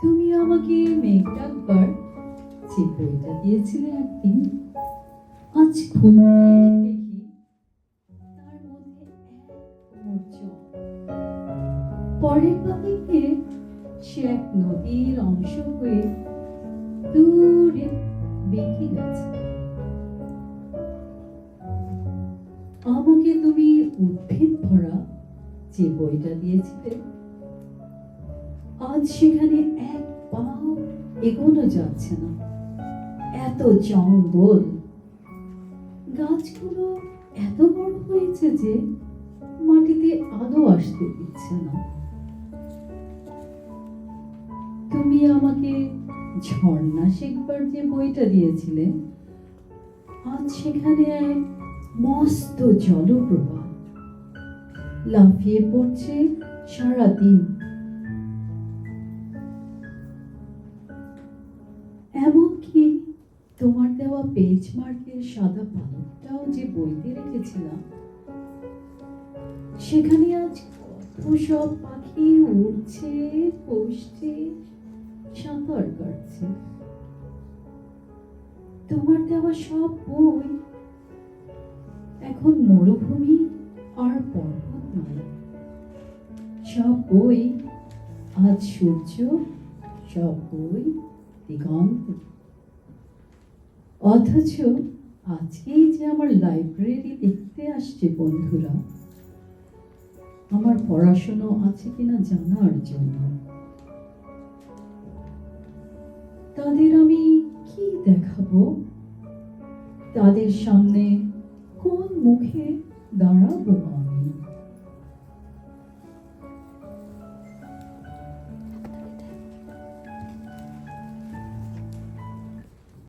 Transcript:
তুমি আমাকে মেঘ যে বইটা দিয়েছিলে একদিন। আজ দেখি তার মধ্যে পরের পাতাইতে সে এক নদীর অংশ হয়ে দূরে বেঁকে গেছে। আমাকে তুমি উদ্ভিদ ভরা যে বইটা দিয়েছিলে, আজ সেখানে এক পাও এগোনো যাচ্ছে না। এত জঙ্গল, গাছগুলো এত বড় হয়েছে যে মাটিতে আলো আসতে দিচ্ছে না। তুমি আমাকে ঝর্ণা শিখবার যে বইটা দিয়েছিলে, আজ সেখানে মস্ত জলপ্রপাত লাফিয়ে পড়ছে সারাদিন। এমনকি তোমার দেওয়া পেজ মার্কের সাদা পালকটাও যে বইতে রেখেছিলাম। সেখানে আজ কত সব পাখি উড়ছে বসছে সাঁতার কাটছে। তোমার দেওয়া সব বই এখন মরুভূমি সব বই, আজ সূর্য সব বই দিগন্ত। অথচ আজকেই যে আমার লাইব্রেরি দেখতে আসছে বন্ধুরা, আমার পড়াশোনা আছে কিনা জানার জন্য। তাদের আমি কি দেখাবো? তাদের সামনে কোন মুখে দাঁড়াবো আমি